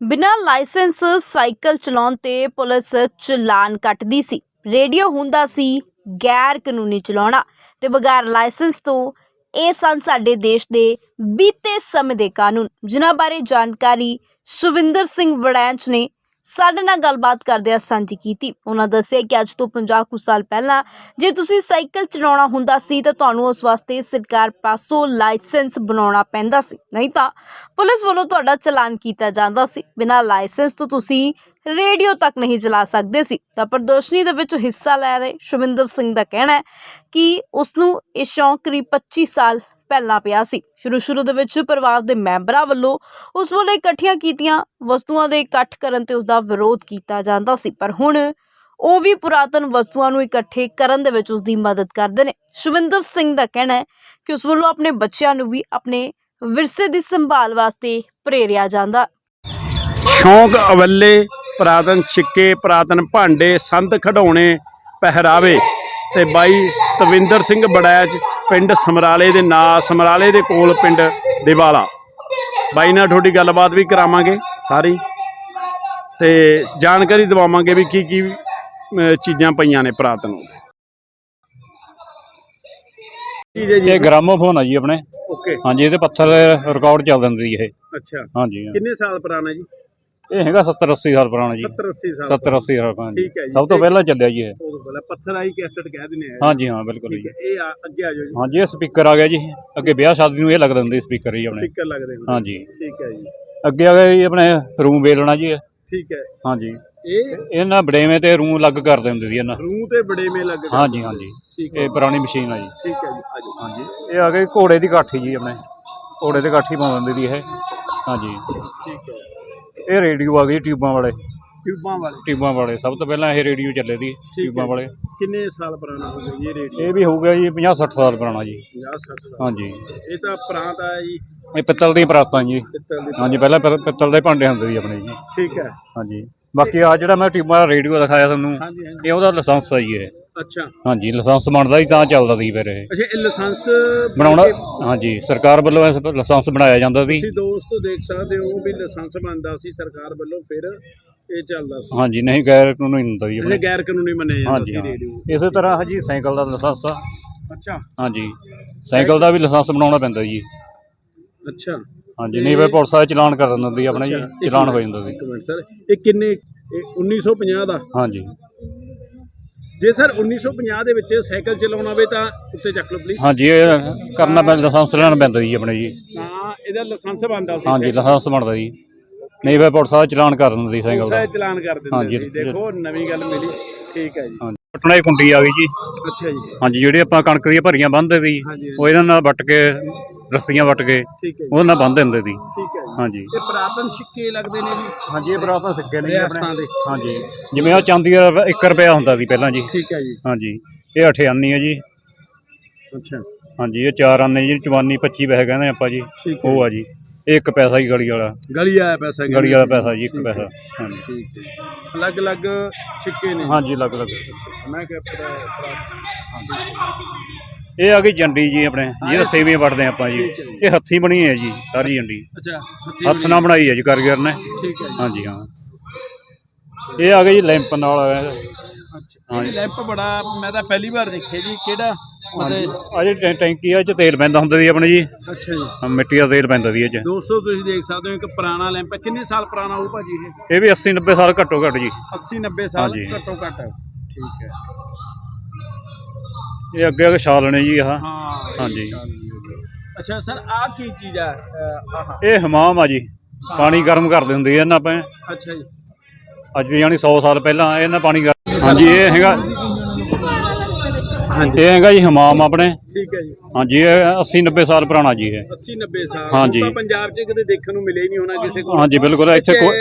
ਬਿਨਾਂ licence cycle ਚਲਾਉਣ ਤੇ ਪੁਲਿਸ ਚਲਾਨ ਕੱਟਦੀ ਸੀ। ਰੇਡੀਓ ਹੁੰਦਾ ਸੀ, ਗੈਰ ਕਾਨੂੰਨੀ ਚਲਾਉਣਾ ਤੇ ਬਗੈਰ ਲਾਇਸੈਂਸ ਤੋਂ ਇਹ ਸਨ ਸਾਡੇ ਦੇਸ਼ ਦੇ ਬੀਤੇ ਸਮੇਂ ਦੇ ਕਾਨੂੰਨ। ਜਿਨ੍ਹਾਂ ਬਾਰੇ ਜਾਣਕਾਰੀ ਸੁਵਿੰਦਰ ਸਿੰਘ ਵੜੈਂਚ ਨੇ ਸਾਡੇ ਨਾਲ ਗੱਲਬਾਤ ਕਰਦਿਆਂ ਸਾਂਝੀ ਕੀਤੀ। ਉਹਨਾਂ ਦੱਸਿਆ ਕਿ ਅੱਜ ਤੋਂ 50 ਕੁ ਸਾਲ ਪਹਿਲਾਂ ਜੇ ਤੁਸੀਂ ਸਾਈਕਲ ਚਲਾਉਣਾ ਹੁੰਦਾ ਸੀ ਤਾਂ ਤੁਹਾਨੂੰ ਉਸ ਵਾਸਤੇ ਸਰਕਾਰ ਪਾਸੋਂ ਲਾਇਸੈਂਸ ਬਣਾਉਣਾ ਪੈਂਦਾ ਸੀ। ਨਹੀਂ ਤਾਂ ਪੁਲਿਸ ਵੱਲੋਂ ਤੁਹਾਡਾ ਚਲਾਨ ਕੀਤਾ ਜਾਂਦਾ ਸੀ। ਬਿਨਾਂ ਲਾਇਸੈਂਸ ਤੋਂ ਤੁਸੀਂ ਰੇਡੀਓ ਤੱਕ ਨਹੀਂ ਚਲਾ ਸਕਦੇ ਸੀ। ਤਾਂ ਪ੍ਰਦਰਸ਼ਨੀ ਦੇ ਵਿੱਚ ਹਿੱਸਾ ਲੈ ਰਹੇ ਸ਼ਵਿੰਦਰ ਸਿੰਘ ਦਾ ਕਹਿਣਾ ਹੈ ਕਿ ਉਸ ਨੂੰ ਇਹ ਸ਼ੌਂਕ ਕਰੀਬ 25 ਸਾਲ ਪਹਿਲਾਂ ਪਿਆ ਸੀ। ਸ਼ੁਰੂ ਸ਼ੁਰੂ ਦੇ ਵਿੱਚ ਪਰਿਵਾਰ ਦੇ ਮੈਂਬਰਾਂ ਵੱਲੋਂ ਉਸ ਵੱਲੋਂ ਇਕੱਠੀਆਂ ਕੀਤੀਆਂ ਵਸਤੂਆਂ ਦੇ ਇਕੱਠ ਕਰਨ ਤੇ ਉਸ ਦਾ ਵਿਰੋਧ ਕੀਤਾ ਜਾਂਦਾ ਸੀ, ਪਰ ਹੁਣ ਉਹ ਵੀ ਪੁਰਾਤਨ ਵਸਤੂਆਂ ਨੂੰ ਇਕੱਠੇ ਕਰਨ ਦੇ ਵਿੱਚ ਉਸ ਦੀ ਮਦਦ ਕਰਦੇ ਨੇ। ਸ਼ਵਿੰਦਰ ਸਿੰਘ ਦਾ ਕਹਿਣਾ ਹੈ ਕਿ ਉਸ ਵੱਲੋਂ ਆਪਣੇ ਬੱਚਿਆਂ ਨੂੰ ਵੀ ਆਪਣੇ ਵਿਰਸੇ ਦੀ ਸੰਭਾਲ ਵਾਸਤੇ ਪ੍ਰੇਰਿਆ ਜਾਂਦਾ। ਸ਼ੌਂਕ, ਅਵੱਲੇ, ਪੁਰਾਤਨ ਸਿੱਕੇ ਪੁਰਾਤਨ ਭਾਂਡੇ, ਸੰਦ ਖਡਾਉਣੇ ਪਹਿਰਾਵੇ ਤੇ ਬਾਈ ਤਵਿੰਦਰ ਸਿੰਘ ਬੜੈਚ ਪਿੰਡ ਸਮਰਾਲੇ ਦੇ ਨਾਂ ਸਮਰਾਲੇ ਦੇ ਕੋਲ ਪਿੰਡ ਦਿਵਾਲਾ। ਬਾਈ ਨਾਲ ਤੁਹਾਡੀ ਗੱਲਬਾਤ ਵੀ ਕਰਾਵਾਂਗੇ ਸਾਰੀ ਤੇ ਜਾਣਕਾਰੀ ਦਿਵਾਵਾਂਗੇ ਵੀ ਕੀ ਕੀ ਚੀਜ਼ਾਂ ਪਈਆਂ ਨੇ ਪੁਰਾਤਨ ਚੀਜ਼ ਹੈ ਇਹ ਗ੍ਰਾਮੋਫੋਨ ਆ ਜੀ ਆਪਣੇ। ਓਕੇ। ਹਾਂਜੀ ਇਹਦੇ ਪੱਥਰ ਰਿਕਾਰਡ ਚੱਲ ਦਿੰਦੀ ਇਹ। ਅੱਛਾ। ਹਾਂਜੀ ਕਿੰਨੇ ਸਾਲ ਪੁਰਾਣਾ ਜੀ? ਇਹ ਹੈਗਾ 70 80 ਸਾਲ ਪੁਰਾਣਾ ਜੀ। 70 80 ਸਾਲ 70 80 ਸਾਲ ਪੁਰਾਣਾ। ਠੀਕ ਹੈ ਜੀ। ਸਭ ਤੋਂ ਪਹਿਲਾਂ ਚੱਲਿਆ ਜੀ ਇਹ। ਉਦੋਂ ਪਹਿਲਾਂ ਪੱਥਰ ਆਈ ਕੈਸਟ ਕਹਿ ਦਿੰਦੇ ਆ। ਹਾਂਜੀ ਹਾਂ ਬਿਲਕੁਲ ਜੀ। ਇਹ ਅੱਗੇ ਆ ਜਾਓ ਜੀ। ਹਾਂਜੀ ਇਹ ਸਪੀਕਰ ਆ ਗਿਆ ਜੀ। ਅੱਗੇ ਵਿਆਹ ਸ਼ਾਦੀ ਨੂੰ ਇਹ ਲੱਗਦਾ ਹੁੰਦੇ ਸਪੀਕਰ ਜੀ ਆਪਣੇ। ਸਪੀਕਰ ਲੱਗਦੇ ਹੁੰਦੇ ਹਾਂਜੀ। ਠੀਕ ਹੈ ਜੀ। ਅੱਗੇ ਆ ਗਿਆ ਜੀ ਆਪਣੇ ਰੂਮ ਵੇਲਣਾ ਜੀ। ਠੀਕ ਹੈ। ਹਾਂਜੀ। ਇਹ ਇਹਨਾਂ ਬੜੇਵੇਂ ਤੇ ਰੂਮ ਲੱਗ ਕਰਦੇ ਹੁੰਦੇ ਸੀ ਇਹਨਾਂ। ਰੂ ਤੇ ਬੜੇ ਮੇ ਲੱਗ ਗਏ। ਹਾਂਜੀ ਹਾਂਜੀ। ਇਹ ਪੁਰਾਣੀ ਮਸ਼ੀਨ ਆ ਜੀ। ਠੀਕ ਹੈ ਜੀ ਆ ਜਾਓ। ਹਾਂਜੀ। ਇਹ ਆ ਗਈ ਘੋੜੇ ਦੀ ਕਾਠੀ ਜੀ ਆਪਣੇ। ਘੋੜੇ ਦੀ ਕਾਠੀ ਪਾਉਂਦੇ ਦੀ ਇਹ। ਹਾਂਜੀ। ਠੀਕ ਹੈ। ਇਹ ਰੇਡੀਓ ਆ ਗਈ ਟਿਊਬਾਂ ਵਾਲੇ। ਟਿਊਬਾਂ ਵਾਲੇ। ਟਿਊਬਾਂ ਵਾਲੇ। ਸਭ ਤੋਂ ਪਹਿਲਾਂ ਇਹ ਰੇਡੀਓ ਚੱਲੇ ਦੀ ਠੀਕ ਟਿਊਬਾਂ। ਵਾਲੇ। ਕਿੰਨੇ ਸਾਲ ਪੁਰਾਣਾ ਹੋ ਗਿਆ ਜੀ ਇਹ ਰੇਡੀਓ? ਇਹ ਵੀ ਹੋ ਗਿਆ ਜੀ 50 60 ਸਾਲ ਪੁਰਾਣਾ ਜੀ। 50 60 ਸਾਲ। ਹਾਂਜੀ। ਇਹ ਤਾਂ ਪ੍ਰਾਂਤ ਆ ਜੀ। ਇਹ ਪਿੱਤਲ ਦੀਆਂ ਪਰਾਤਾਂ ਜੀ। ਹਾਂਜੀ ਪਹਿਲਾਂ ਪਿੱਤਲ ਦੇ ਭਾਂਡੇ ਹੁੰਦੇ ਸੀ ਆਪਣੇ ਜੀ। ਠੀਕ ਹੈ। ਹਾਂਜੀ। ਬਾਕੀ ਆ ਜਿਹੜਾ ਮੈਂ ਟਿਊਬਾਂ ਦਾ ਰੇਡੀਓ ਦਿਖਾਇਆ ਤੁਹਾਨੂੰ ਇਹ ਉਹਦਾ ਲਾਇਸੈਂਸ ਆ ਜੀ ਇਹ। ਅੱਛਾ। ਹਾਂਜੀ ਲਾਇਸੈਂਸ ਬਣਦਾ ਹੀ ਤਾਂ ਚੱਲਦਾ ਸੀ ਫਿਰ ਇਹ। ਅੱਛਾ ਇਹ ਲਾਇਸੈਂਸ ਬਣਾਉਣਾ ਹਾਂਜੀ ਸਰਕਾਰ ਵੱਲੋਂ ਇਸ ਲਾਇਸੈਂਸ ਬਣਾਇਆ ਜਾਂਦਾ ਸੀ। ਤੁਸੀਂ ਦੋਸਤੋ ਦੇਖ ਸਕਦੇ ਹੋ ਵੀ ਲਾਇਸੈਂਸ ਬਣਦਾ ਸੀ ਸਰਕਾਰ ਵੱਲੋਂ ਫਿਰ ਇਹ ਚੱਲਦਾ ਸੀ। ਹਾਂਜੀ ਨਹੀਂ ਗੈਰ ਕਾਨੂੰਨੀ ਹੁੰਦਾ ਜੀ ਇਹ। ਆਪਣੇ ਗੈਰ ਕਾਨੂੰਨੀ ਮੰਨਿਆ ਜਾਂਦਾ ਹਾਂਜੀ ਸੀ ਹਾਂ। ਰੇਡੀਓ ਇਸੇ ਤਰ੍ਹਾਂ ਜੀ ਸਾਈਕਲ ਦਾ ਲਾਇਸੈਂਸ ਆ। ਅੱਛਾ। ਹਾਂਜੀ ਸਾਈਕਲ ਦਾ ਵੀ ਲਾਇਸੈਂਸ ਬਣਾਉਣਾ ਪੈਂਦਾ ਜੀ। ਅੱਛਾ। ਹਾਂਜੀ ਨਹੀਂ ਫਿਰ ਪੁਲਿਸ ਵਾਲੇ ਚਲਾਨ ਕਰ ਦਿੰਦੀ ਆਪਣਾ ਜੀ ਅੱਛਾ, ਇੱਕ ਚਲਾਨ ਹੋ ਮਿੰਟ, ਜਾਂਦਾ ਸੀ। ਇੱਕ ਮਿੰਟ ਸਰ। ਇਹ ਕਿੰਨੇ ਇਹ 1950 ਦਾ? ਹਾਂਜੀ। ਜੇ ਸਰ 1950 ਦੇ ਵਿੱਚ ਸਾਈਕਲ ਚਲਾਉਣਾ ਹੋਵੇ ਤਾਂ ਉੱਤੇ ਚੱਕ ਲਓ ਪਲੀਜ਼ ਹਾਂਜੀ ਇਹ ਕਰਨਾ ਪੈਂਦਾ ਲਾਇਸੈਂਸ ਲੈਣਾ ਪੈਂਦਾ ਜੀ ਆਪਣੇ ਜੀ। ਹਾਂ ਇਹਦਾ ਲਾਇਸੈਂਸ ਬਣਦਾ ਸੀ ਹਾਂਜੀ ਲਾਇਸੈਂਸ ਬਣਦਾ ਜੀ। ਨਹੀਂ ਫਿਰ ਪੁਲਿਸ ਵਾਲੇ ਚਲਾਨ ਕਰ ਦਿੰਦੇ ਸਾਈਕਲ ਦਾ। ਸਾਈਕਲ ਚਲਾਨ ਕਰ ਦਿੰਦੇ ਸੀ। ਦੇਖੋ ਨਵੀਂ ਗੱਲ ਮਿਲੀ। ਠੀਕ ਹੈ ਜੀ। ਪਟਣਾ ਦੀ ਕੁੰਡੀ ਆ ਗਈ ਜੀ। ਅੱਛਾ ਜੀ। ਹਾਂਜੀ ਜਿਹੜੇ ਆਪਾਂ ਕਣਕ ਦੀਆਂ ਭਰੀਆਂ ਬੰਨ੍ਹਦੇ ਸੀ ਉਹ ਇਹਨਾਂ ਨਾਲ ਵੱਟ ਕੇ ਰੱਸੀਆਂ ਵੱਟ ਕੇ ਠੀਕ ਹੈ ਜੀ। ਉਹਦੇ ਨਾਲ ਬੰਨ੍ਹ ਦਿੰਦੇ ਸੀ। ਠੀਕ ਹੈ ਜੀ। ਹਾਂਜੀ। ਇਹ ਪ੍ਰਾਪਨ ਸਿੱਕੇ ਲੱਗਦੇ ਨੇ ਜੀ? ਹਾਂਜੀ ਇਹ ਬਰਾਬਰ ਸਿੱਕੇ ਨੇ ਜੀ ਆਪਣੇ। ਹਾਂਜੀ। ਜਿਵੇਂ ਆ ਚਾਂਦੀ ਦਾ 1 ਰੁਪਿਆ ਹੁੰਦਾ ਸੀ ਪਹਿਲਾਂ ਜੀ। ਠੀਕ ਹੈ ਜੀ। ਹਾਂਜੀ। ਇਹ 8 ਆਨੀ ਹੈ ਜੀ। ਅੱਛਾ। ਹਾਂਜੀ ਇਹ 4 ਆਨੇ ਜੀ 54 25 ਪੈਸੇ ਕਹਿੰਦੇ ਆਪਾਂ ਜੀ। ਠੀਕ ਹੈ ਉਹ ਆ ਜੀ। ਇਹ ਇੱਕ ਪੈਸਾ ਹੀ ਗਲੀ ਵਾਲਾ। ਗਲੀ ਆਇਆ ਪੈਸਾ ਗਲੀ ਵਾਲਾ ਪੈਸਾ ਜੀ ਇੱਕ ਪੈਸਾ। ਹਾਂਜੀ। ਠੀਕ ਹੈ ਅਲੱਗ ਅਲੱਗ ਸਿੱਕੇ ਨੇ। ਹਾਂਜੀ ਅਲੱਗ ਅਲੱਗ ਮੈਂ ਕਿਹਾ ਪ੍ਰਾ- ਇਹ ਆ ਗਈ ਜੰਡੀ ਜੀ ਆਪਣੇ ਜਿਹਦਾ ਸੇਵੀਆਂ ਵੜਦੇ ਆਪਾਂ ਜੀ। ਇਹ ਹੱਥੀਂ ਬਣੀ ਹੈ ਜੀ ਸਾਰੀ ਜੰਡੀ। ਅੱਛਾ ਹੱਥੀਂ ਨਾਲ ਬਣਾਈ ਹੈ ਜੀ ਕਾਰੀਗਰ ਨੇ। ਠੀਕ ਹੈ ਜੀ। ਹਾਂਜੀ ਹਾਂ। ਇਹ ਆ ਗਈ ਜੀ ਲੈਂਪ ਨਾਲ। ਅੱਛਾ ਇਹ ਲੈਂਪ ਬੜਾ ਮੈਂ ਤਾਂ ਪਹਿਲੀ ਵਾਰ ਦੇਖਿਆ ਜੀ ਕਿਹੜਾ? ਮਤਲਬ ਟੈਂਕੀ ਆ ਚ ਤੇਲ ਪੈਂਦਾ ਹੁੰਦਾ ਸੀ ਆਪਣੇ ਜੀ। ਅੱਛਾ ਜੀ। ਮਿੱਟੀ ਦਾ ਤੇਲ ਪੈਂਦਾ ਸੀ ਇਹ ਚ। ਦੋਸਤੋ ਤੁਸੀਂ ਦੇਖ ਸਕਦੇ ਹੋ ਇੱਕ ਪੁਰਾਣਾ ਲੈਂਪ ਹੈ। ਕਿੰਨੇ ਸਾਲ ਪੁਰਾਣਾ ਹੋਊ ਭਾਜੀ ਇਹ? ਇਹ ਵੀ 80 90 ਸਾਲ ਘੱਟੋ ਘੱਟ ਜੀ। 80 90 ਸਾਲ ਹਾਂਜੀ। ਘੱਟੋ ਘੱਟ। ਠੀਕ ਹੈ। ਇਹ ਅੱਗੇ ਅੱਗੇ ਛਾਲ ਨੇ ਜੀ ਆਹ। ਹਾਂ ਹਾਂਜੀ। ਅੱਛਾ ਸਰ ਆ ਕੀ ਚੀਜ਼ ਅਹ, ਆਹ। ਇਹ ਹਮਾਮ ਆ ਜੀ। ਪਾਣੀ ਗਰਮ ਕਰਦੇ ਹੁੰਦੇ ਸੀ ਇਹਨਾਂ ਆਪਾਂ। ਅੱਛਾ ਜੀ। ਅੱਜ ਦੀ ਜਾਨੀ 100 ਸਾਲ ਪਹਿਲਾਂ ਇਹਨਾਂ ਪਾਣੀ ਗਰਮ ਹਾਂਜੀ ਇਹ ਹੈਗਾ। ਇਹ ਹੈਗਾ ਜੀ ਹਮਾਮ ਆਪਣੇ। ਠੀਕ ਹੈ ਜੀ। ਹਾਂਜੀ ਇਹ 80 90 ਸਾਲ ਪੁਰਾਣਾ ਜੀ ਇਹ। 80 90 ਸਾਲ। ਹਾਂਜੀ। ਆਪਾਂ ਪੰਜਾਬ 'ਚ ਕਦੇ ਦੇਖਣ ਨੂੰ ਮਿਲਿਆ ਹੀ ਨਹੀਂ ਹੋਣਾ ਕਿਸੇ ਕੋਲ। ਹਾਂਜੀ ਬਿਲਕੁਲ ਇੱਥੇ ਕੋ-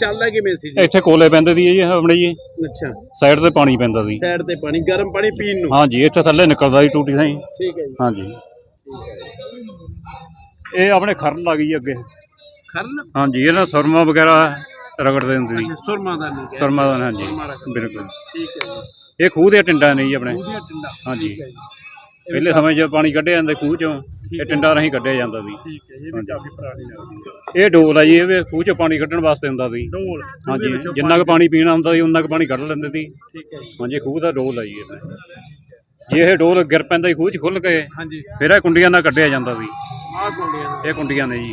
ਚੱਲਦਾ ਕਿਵੇਂ ਸੀ ਜੀ? ਇੱਥੇ ਕੋਲੇ ਪੈਂਦੇ ਦੀ ਜੀ ਆਪਣੇ ਜੀ। ਅੱਛਾ। ਸਾਈਡ ਤੇ ਪਾਣੀ ਪੈਂਦਾ ਸੀ। ਸਾਈਡ ਤੇ ਪਾਣੀ ਗਰਮ ਪਾਣੀ ਪੀਣ ਨੂੰ। ਹਾਂਜੀ ਇੱਥੇ ਥੱਲੇ ਨਿਕਲਦਾ ਸੀ ਟੂਟੀ ਸਾਈ ਠੀਕ ਹੈ ਜੀ। ਹਾਂਜੀ। ਇਹ ਆਪਣੇ ਖਰਨ ਲੱਗ ਗਈ ਅੱਗੇ। ਖਰਨ ਹਾਂਜੀ ਇਹਨਾਂ ਸੁਰਮਾ ਵਗੈਰਾ ਰਗੜਦੇ ਹੁੰਦੇ ਸੀ। ਸੁਰਮਾ ਦਾ ਨਹੀਂ ਸੁਰਮਾ ਦਾ ਹਾਂਜੀ। ਬਿਲਕੁਲ। ਠੀਕ ਹੈ ਜੀ। ਇਹ ਖੂਹ ਦੇ ਟਿੰਡਾ ਨੇ ਜੀ ਆਪਣੇ। ਟਿੰਡਾ। ਹਾਂਜੀ। ਠੀਕ ਹੈ ਜੀ। ਪਹਿਲੇ ਸਮੇਂ 'ਚ ਪਾਣੀ ਕੱਢਿਆ ਜਾਂਦਾ ਖੂਹ 'ਚੋਂ ਇਹ ਟਿੰਡਾ ਰਾਹੀਂ ਕੱਢਿਆ ਜਾਂਦਾ ਸੀ। ਠੀਕ ਹੈ ਇਹ ਵੀ ਕਾਫੀ ਪੁਰਾਣੀ ਲੱਗਦੀ ਹੈ ਇਹ ਡੋਲ ਆ ਜੀ ਇਹ ਵੀ ਖੂਹ ਚੋਂ ਪਾਣੀ ਕੱਢਣ ਵਾਸਤੇ ਹੁੰਦਾ ਸੀ। ਢੋਲ ਹਾਂਜੀ ਜਿੰਨਾ ਕੁ ਪਾਣੀ ਪੀਣਾ ਹੁੰਦਾ ਸੀ ਉਨਾ ਕੁ ਪਾਣੀ ਕੱਢ ਲੈਂਦੇ ਸੀ। ਠੀਕ ਹੈ ਜੀ। ਹਾਂਜੀ ਖੂਹ ਦਾ ਡੋਲ ਆ ਜੀ ਇਹ। ਜੇ ਇਹ ਡੋਲ ਗਿਰ ਪੈਂਦਾ ਸੀ ਖੂਹ 'ਚ ਖੁੱਲ ਕੇ ਹਾਂਜੀ। ਫਿਰ ਇਹ ਕੁੰਡੀਆਂ ਨਾਲ ਕੱਢਿਆ ਜਾਂਦਾ ਸੀ। ਆਹ ਗੁੰਡੀਆਂ ਇਹ ਕੁੰਡੀਆਂ ਨੇ ਜੀ।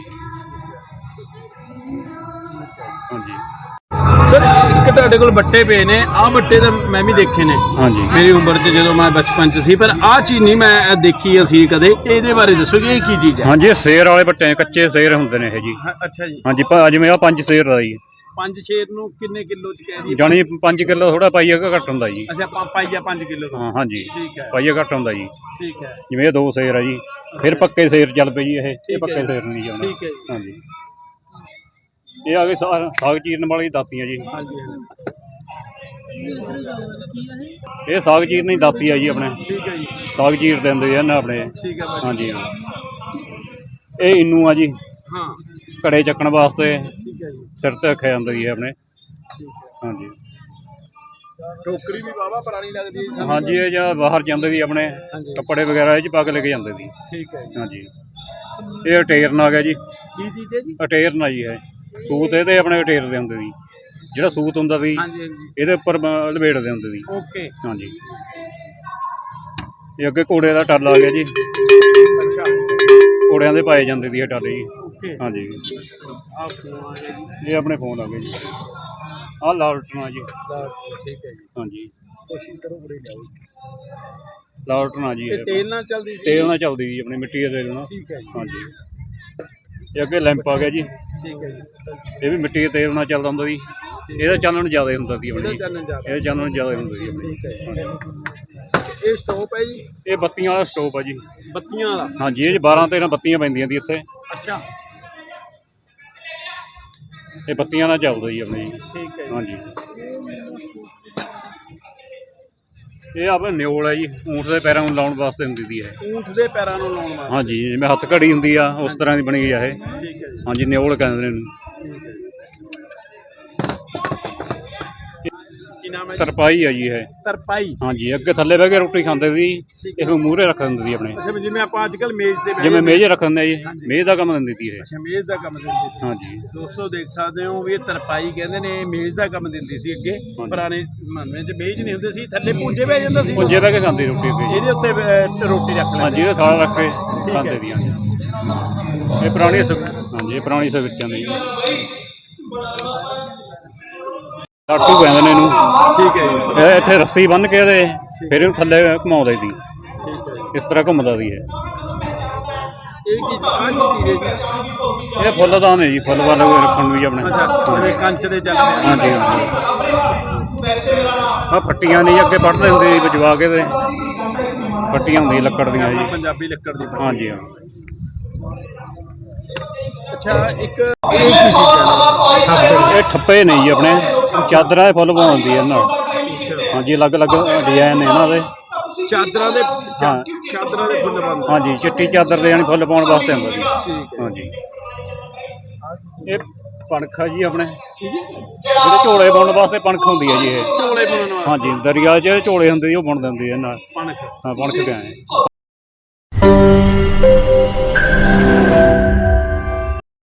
ਇੱਕ ਤੁਹਾਡੇ ਕੋਲ ਬੱਟੇ ਪਏ ਨੇ। ਆਹ ਬੱਟੇ ਤਾਂ ਮੈਂ ਵੀ ਦੇਖੇ ਨੇ। ਹਾਂਜੀ। ਮੇਰੀ ਉਮਰ 'ਚ ਜਦੋਂ ਮੈਂ ਬਚਪਨ 'ਚ ਸੀ ਪਰ ਆਹ ਚੀਜ਼ ਨਹੀਂ ਮੈਂ ਦੇਖੀ ਅਸੀਂ ਕਦੇ। ਇਹਦੇ ਬਾਰੇ ਦੱਸੋ ਕਿ ਇਹ ਕੀ ਚੀਜ਼ ਹੈ? ਹਾਂਜੀ ਇਹ ਸੇਰ ਵਾਲੇ ਬੱਟੇ ਕੱਚੇ ਸੇਰ ਹੁੰਦੇ ਨੇ ਇਹ ਜੀ। ਅੱਛਾ ਜੀ। ਹਾਂਜੀ ਪ- ਜਿਵੇਂ ਆ ਪੰਜ ਸੇਰ ਦਾ ਜੀ। ਪੰਜ ਸ਼ੇਰ ਨੂੰ ਕਿੰਨੇ ਕਿਲੋ 'ਚ ਕਹਿ ਦਈਏ? ਜਾਣੀ 5 ਕਿਲੋ ਥੋੜਾ ਪਾਈਆ ਘੱਟ ਹੁੰਦਾ ਜੀ। ਅੱਛਾ ਪਾ- ਪਾਈਆ 5 ਕਿਲੋ ਦਾ ਹਾਂ ਹਾਂਜੀ। ਠੀਕ ਹੈ। ਪਾਈਆ ਘੱਟ ਹੁੰਦਾ ਜੀ। ਠੀਕ ਹੈ। ਜਿਵੇਂ ਇਹ ਦੋ ਸੇਰ ਆ ਜੀ। ਫਿਰ ਪੱਕੇ ਸੇਰ ਚੱਲ ਪਏ ਜੀ ਇਹ। ਇਹ ਪੱਕੇ। ਸੇਰ ਨਹੀਂ ਜਾਣਾ ਠੀਕ ਹੈ ਜੀ। ਹਾਂਜੀ। ਇਹ ਆ ਗਏ ਸਾ- ਸਾਗ ਚੀਰਨ ਵਾਲੀ ਦਾਤੀਆਂ ਜੀ। ਹਾਂਜੀ ਹਾਂਜੀ। ਇਹ ਸਾਗ ਚੀਰਨ ਦੀ ਦਾਤੀ ਆ ਜੀ ਆਪਣੇ। ਠੀਕ ਹੈ ਜੀ। ਸਾਗ ਚੀਰ ਦਿੰਦੇ ਆ ਨਾ ਆਪਣੇ। ਠੀਕ ਹੈ ਭਾਜੀ। ਹਾਂਜੀ। ਹਾਂ ਇਹ ਇਨੂੰ ਆ ਜੀ। ਹਾਂ। ਘੜੇ ਚੱਕਣ ਵਾਸਤੇ ਠੀਕ ਹੈ ਜੀ। ਸਿਰ ਤੇ ਰੱਖਿਆ ਜਾਂਦਾ ਜੀ ਆਪਣੇ। ਹਾਂਜੀ। ਟੋਕਰੀ ਵੀ ਬਾਬਾ ਪੁਰਾਣੀ ਲੱਗਦੀ ਹੈ ਸਾਨੂੰ। ਹਾਂਜੀ ਇਹ ਜਾਂ ਬਾਹਰ ਜਾਂਦੇ ਸੀ ਆਪਣੇ। ਹਾਂਜੀ। ਕੱਪੜੇ ਵਗੈਰਾ ਇਹ ਚ ਪਾ ਕੇ ਲੈ ਕੇ ਜਾਂਦੇ ਸੀ। ਠੀਕ ਹੈ ਜੀ। ਹਾਂਜੀ। ਇਹ ਅਟੇਰਨ ਆ ਗਿਆ ਜੀ। ਕੀ ਚੀਜ਼ ਹੈ ਜੀ? ਅਟੇਰਨ ਆ ਜੀ ਇਹ। ਸੂਤ ਇਹਦੇ ਆਪਣੇ ਅਟੇਰ ਦੇ ਹੁੰਦੇ ਸੀ। ਜਿਹੜਾ ਸੂਤ ਹੁੰਦਾ ਸੀ ਹਾਂਜੀ ਹਾਂਜੀ। ਇਹਦੇ ਉੱਪਰ ਮ- ਲਪੇਟਦੇ ਹੁੰਦੇ ਸੀ। ਓਕੇ। ਹਾਂਜੀ। ਇਹ ਅੱਗੇ ਘੋੜੇ ਦਾ ਟੱਲ ਆ ਗਿਆ ਜੀ। ਅੱਛਾ। ਘੋੜਿਆਂ ਦੇ ਪਾਏ ਜਾਂਦੇ ਸੀ ਇਹ ਟੱਲ ਜੀ। ਓਕੇ। ਹਾਂਜੀ। ਆਹ ਫੋਨ ਆ ਗਿਆ ਜੀ। ਇਹ ਆਪਣੇ ਫੋਨ ਆ ਗਏ ਜੀ। ਆਹ ਲਾਲਟਣਾ ਜੀ। ਦਾ- ਠੀਕ ਹੈ ਜੀ। ਹਾਂਜੀ। ਕੋਸ਼ਿਸ਼ ਕਰੋ ਉਰੇ ਲਿਆਓ ਲਾਲਟਣਾ ਜੀ ਇਹ ਇਹ ਤੇਲ ਨਾਲ ਚੱਲਦੀ ਸੀ ਤੇਲ ਨਾਲ ਚੱਲਦੀ ਜੀ ਆਪਣੀ ਮਿੱਟੀ ਦੇ ਤੇਲ ਨਾਲ। ਠੀਕ ਹੈ ਜੀ। ਹਾਂਜੀ। ਇਹ ਅੱਗੇ ਲੈਂਪ ਆ ਗਿਆ ਜੀ। ਠੀਕ ਹੈ ਜੀ। ਇਹ ਵੀ ਮਿੱਟੀ ਦੇ ਤੇਲ ਨਾਲ ਚੱਲਦਾ ਹੁੰਦਾ ਸੀ ਇਹਦਾ ਚਾਨਣ ਜ਼ਿਆਦਾ ਹੁੰਦਾ ਸੀ ਆਪਣੀ। ਚੱਲਣ ਜਾ ਇਹ ਚਾਨਣ ਜ਼ਿਆਦਾ ਹੁੰਦਾ ਸੀ ਆਪਣੀ। ਹੈ। ਇਹ ਸਟੋਪ ਹੈ ਜੀ? ਇਹ ਬੱਤੀਆਂ ਵਾਲਾ ਸਟੋਪ ਆ ਜੀ। ਬੱਤੀਆਂ ਵਾਲਾ? ਹਾਂਜੀ ਇਹ 'ਚ 12 13 ਬੱਤੀਆਂ ਪੈਂਦੀਆਂ ਸੀ ਇੱਥੇ। ਅੱਛਾ। ਇਹ ਬੱਤੀਆਂ ਨਾਲ ਚੱਲਦਾ ਜੀ ਆਪਣੀ। ਜੀ ਠੀਕ ਹੈ ਜੀ। ਹਾਂਜੀ। ਇਹ ਆਪਣੇ ਨਿਓਲ ਹੈ ਜੀ ਊਂਠ ਦੇ ਪੈਰਾਂ ਨੂੰ ਲਾਉਣ ਵਾਸਤੇ ਹੁੰਦੀ ਸੀ ਇਹ। ਊਂਠ ਦੇ ਪੈਰਾਂ ਨੂੰ ਲਾਉਣ ਵਾਸਤੇ। ਹਾਂਜੀ ਜਿਵੇਂ ਹੱਥ ਘੜੀ ਹੁੰਦੀ ਆ ਉਸ ਤਰ੍ਹਾਂ ਦੀ ਬਣੀ ਆ ਇਹ। ਠੀਕ ਹੈ ਹਾਂਜੀ ਨਿਓਲ ਕਹਿੰਦੇ ਨੇ ਇਹਨੂੰ। ਤਰਪਾਈ ਆ ਜੀ ਇਹ। ਤਰਪਾਈ। ਹਾਂਜੀ ਅੱਗੇ ਥੱਲੇ ਬਹਿ ਕੇ ਰੋਟੀ ਖਾਂਦੇ ਸੀ ਠੀਕ ਇਹ ਮੂਹਰੇ ਰੱਖ ਦਿੰਦੇ ਸੀ ਆਪਣੇ। ਅੱਛਾ ਵੀ ਜਿਵੇਂ ਆਪਾਂ ਅੱਜ ਕੱਲ ਮੇਜ਼ ਤੇ ਬਹਿ ਜਿਵੇਂ ਮੇਜ਼ ਰੱਖ ਦਿੰਦੇ ਆ ਜੀ ਮੇਜ਼ ਦਾ ਕੰਮ ਦਿੰਦੀ ਸੀ ਇਹ। ਅੱਛਾ ਮੇਜ਼ ਦਾ ਕੰਮ ਦਿੰਦੀ ਸੀ। ਹਾਂਜੀ। ਦੋਸਤੋ ਦੇਖ ਸਕਦੇ ਹੋ ਵੀ ਇਹ ਤਰਪਾਈ ਕਹਿੰਦੇ ਨੇ ਮੇਜ਼ ਦਾ ਕੰਮ ਦਿੰਦੀ ਸੀ ਅੱਗੇ। ਪੁਰਾਣੇ ਜ਼ਮਾਨੇ 'ਚ ਮੇਜ਼ ਨਹੀਂ ਹੁੰਦੇ ਸੀ ਥੱਲੇ ਪੂੰਜੇ ਬਹਿ ਜਾਂਦਾ ਸੀ। ਪੁੰਜੇ ਬਹਿ ਕੇ ਖਾਂਦੀ ਰੋਟੀ ਅੱਗੇ ਇਹਦੇ ਉੱਤੇ ਅਹ, ਰੋਟੀ ਰੱਖ ਲੈਂਦੇ ਹਾਂਜੀ ਇਹਦੇ ਥਾਲ ਰੱਖ ਕੇ। ਖਾਂਦੇ ਦੀ ਹਾਂਜੀ। ਇਹ ਪੁਰਾਣੀ ਸ- ਹਾਂਜੀ ਇਹ ਪੁਰਾਣੀ ਸਵਿੱਚਾਂ ਜੀ ਲਾਟੂ ਕਹਿੰਦੇ ਨੇ ਇਹਨੂੰ। ਠੀਕ ਹੈ ਜੀ। ਇਹ ਇੱਥੇ ਰੱਸੀ ਬੰਨ੍ਹ ਕੇ ਇਹਦੇ ਫਿਰ ਇਹਨੂੰ ਥੱਲੇ ਘੁਮਾਉਂਦੇ ਠੀਕ ਹੈ ਇਸ ਤਰ੍ਹਾਂ ਘੁੰਮਦਾ ਸੀ ਇਹ। ਇਹ ਕੀ ਆਹ ਕੀ ਚੀਜ਼ ਹੈ ਜੀ? ਇਹ ਫੁੱਲਦਾਨ ਹੈ ਜੀ ਫੁੱਲ ਵਾਲੇ ਰੱਖਣ ਨੂੰ ਜੀ ਆਪਣੇ। ਅੱਛਾ ਜਿਵੇਂ ਕੰਚ ਦੇ ਚੱਲਦੇ ਆ ਹਾਂਜੀ ਹਾਂਜੀ। ਆ ਪੱਟੀਆਂ ਨਹੀਂ ਅੱਗੇ ਪੜਦੇ ਹੁੰਦੇ ਸੀ ਵਜਵਾ ਕੇ ਤੇ ਪੱਟੀਆਂ ਹੁੰਦੀਆਂ ਲੱਕੜ ਦੀਆਂ ਜੀ। ਪੰਜਾਬੀ ਲੱਕੜ ਦੀ ਹਾਂਜੀ ਹਾਂ। ਅੱਛਾ ਇੱਕ ਇਹ ਕੀ ਚੀਜ਼ ਹੈ? ਇਹ ਠੱਪੇ ਨੇ ਜੀ ਆਪਣੇ। ਚਾਦਰਾਂ ਦੇ ਫੁੱਲ ਬਣਾਉਂਦੀ ਇਹਨਾਂ ਨਾਲ ਹਾਂਜੀ ਅਲੱਗ-ਅਲੱਗ ਡਿਜ਼ਾਈਨ ਨੇ ਇਹਨਾਂ ਦੇ ਚਾਦਰਾਂ ਦੇ ਹਾਂ। ਚਾਦਰਾਂ ਦੇ ਫੁੱਲ ਬੰਦ ਹਾਂਜੀ ਚਿੱਟੀ ਚਾਦਰ ਦੇ ਜਾਨੀ ਫੁੱਲ ਪਾਉਣ ਵਾਸਤੇ ਹੁੰਦਾ ਜੀ ਹੈ। ਹਾਂਜੀ। ਇਹ ਪਣਖਾ ਜੀ ਆਪਣੇ। ਜਿਹੜੇ ਝੋਲੇ ਬੁਣਨ ਵਾਸਤੇ ਪਣਖ ਹੁੰਦੀ ਹੈ ਜੀ ਇਹ। ਝੋਲੇ ਬਣਾਉਣ ਵਾਸਤੇ। ਹਾਂਜੀ ਦਰਿਆ 'ਚ ਝੋਲੇ ਹੁੰਦੇ ਜੀ ਉਹ ਬੁਣ ਦਿੰਦੇ ਨਾਲ। ਪਣਖ। ਹਾਂ ਬਣ ਕੇ ਆਏ